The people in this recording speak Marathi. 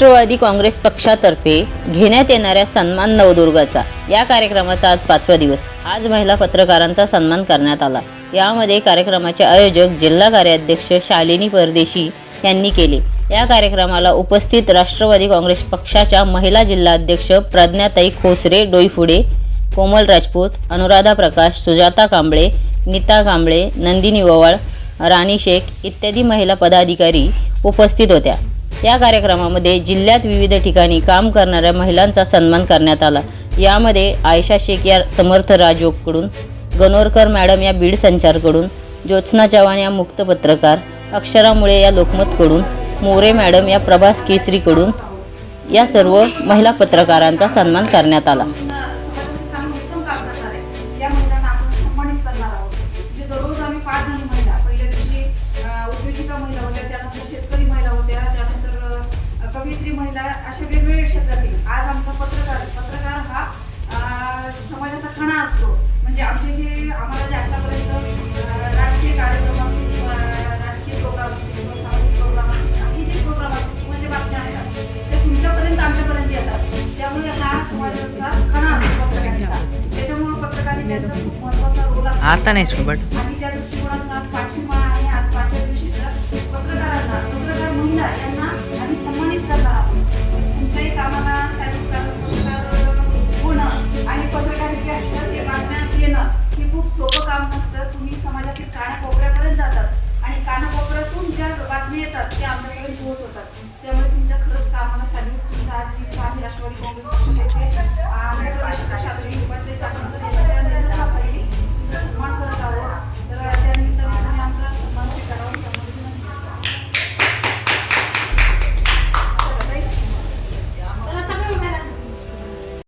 राष्ट्रवादी काँग्रेस पक्षातर्फे घेण्यात येणाऱ्या सन्मान नवदुर्गाचा. या कार्यक्रमाचा आज पाचवा दिवस. आज महिला पत्रकारांचा सन्मान करण्यात आला. यामध्ये कार्यक्रमाचे आयोजक जिल्हा कार्याध्यक्ष शालिनी परदेशी यांनी केले. या कार्यक्रमाला उपस्थित राष्ट्रवादी काँग्रेस पक्षाच्या महिला जिल्हाध्यक्ष प्रज्ञाताई खोसरे डोईफुडे कोमल राजपूत अनुराधा प्रकाश सुजाता कांबळे नीता कांबळे नंदिनी ववाळ राणी शेख इत्यादी महिला पदाधिकारी उपस्थित होत्या. या कार्यक्रमामध्ये जिल्ह्यात विविध ठिकाणी काम करणाऱ्या महिलांचा सन्मान करण्यात आला. यामध्ये आयशा शेख या समर्थ राजोगकडून गणोरकर मॅडम या बीड संचारकडून ज्योत्स्ना चव्हाण या मुक्त पत्रकार अक्षरा मुळे या लोकमतकडून मोरे मॅडम या प्रभास केसरीकडून या सर्व महिला पत्रकारांचा सन्मान करण्यात आला. महिला अशा वेगवेगळ्या क्षेत्रातील. आज आमचा पत्रकार पत्रकार हा समाजाचा कणा असतो. म्हणजे आमचे जे आम्हाला जे आतापर्यंत राजकीय कार्यक्रम असतील किंवा राजकीय प्रोग्राम असतील किंवा सामाजिक प्रोग्राम असतील काही जे प्रोग्राम असतील किंवा जे बातम्या असतात ते तुमच्यापर्यंत आमच्यापर्यंत येतात. त्यामुळे हा समाजाचा कणा असतो पत्रकारिता. त्याच्यामुळे पत्रकारितेचा खूप महत्त्वाचा रोल असतो. आता नाही बट आणि त्या दृष्टिकोनातून आज पाचवी सन्मानित करणार आहोत तुमच्याही कामाला साहेब होणं आणि पत्रकार ते बातम्यात येणं हे खूप सोपं काम नसतं तुम्ही समाजातील कानाकोपऱ्यापर्यंत जातात.